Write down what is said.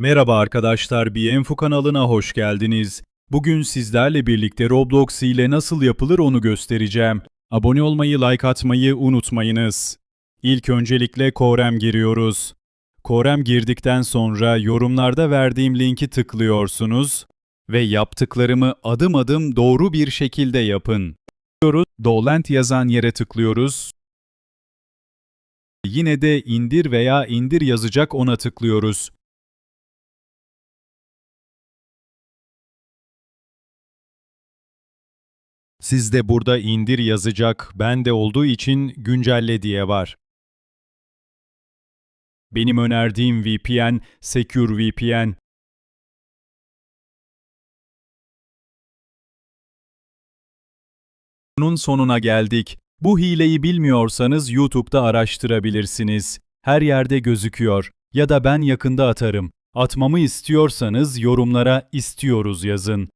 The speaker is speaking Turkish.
Merhaba arkadaşlar, BMFU kanalına hoş geldiniz. Bugün sizlerle birlikte Roblox ile nasıl yapılır onu göstereceğim. Abone olmayı, like atmayı unutmayınız. İlk öncelikle Korem giriyoruz. Korem girdikten sonra yorumlarda verdiğim linki tıklıyorsunuz ve yaptıklarımı adım adım doğru bir şekilde yapın. Dolent yazan yere tıklıyoruz. Yine de indir veya indir yazacak ona tıklıyoruz. Sizde burada indir yazacak, bende olduğu için güncelle diye var. Benim önerdiğim VPN, Secure VPN. Bunun sonuna geldik. Bu hileyi bilmiyorsanız YouTube'da araştırabilirsiniz. Her yerde gözüküyor. Ya da ben yakında atarım. Atmamı istiyorsanız yorumlara istiyoruz yazın.